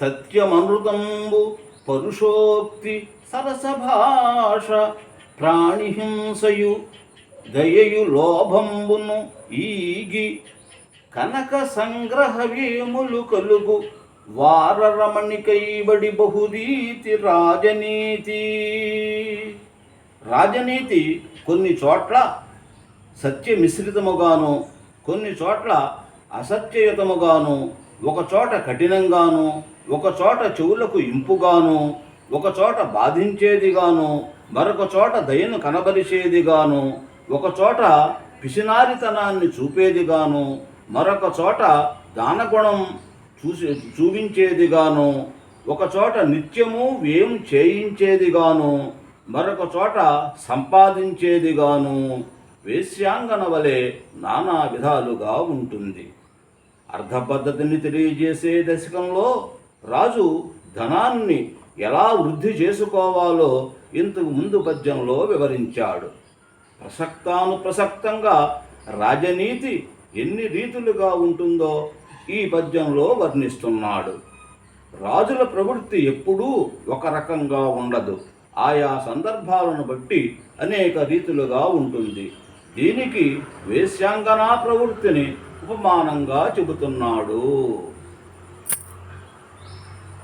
సత్యమనృతంబు పరుషోక్తి సరసభాష ప్రాణిహింసయు దయయు లోభంబును ఈగి కనక సంగ్రహ వేములు కలుగు వారరమణికైబడి బహుదీతి రాజనీతి. రాజనీతి కొన్ని చోట్ల సత్య మిశ్రితముగాను కొన్ని చోట్ల అసత్యయుతముగాను ఒక చోట కఠినంగాను ఒక చోట చెవులకు ఇంపుగాను ఒకచోట బాధించేదిగాను మరొక చోట దయను కనబరిచేదిగాను ఒకచోట పిసినారితనాన్ని చూపేదిగాను మరొక చోట దానగుణం చూసి చూపించేదిగాను ఒకచోట నిత్యము వ్యయం చేయించేదిగాను మరొక చోట సంపాదించేదిగాను. వేశ్యాంగన వలె నానా విధాలుగా ఉంటుంది. అర్ధ పద్ధతిని తెలియజేసే దశకంలో రాజు ధనాన్ని ఎలా వృద్ధి చేసుకోవాలో ఇంతకు ముందు పద్యంలో వివరించాడు. ప్రసక్తానుప్రసక్తంగా రాజనీతి ఎన్ని రీతులుగా ఉంటుందో ఈ పద్యంలో వర్ణిస్తున్నాడు. రాజుల ప్రవృత్తి ఎప్పుడూ ఒక రకంగా ఉండదు. ఆయా సందర్భాలను బట్టి అనేక రీతులుగా ఉంటుంది. దీనికి వేశ్యాంగనా ప్రవృత్తిని ఉపమానంగా చెబుతున్నాడు.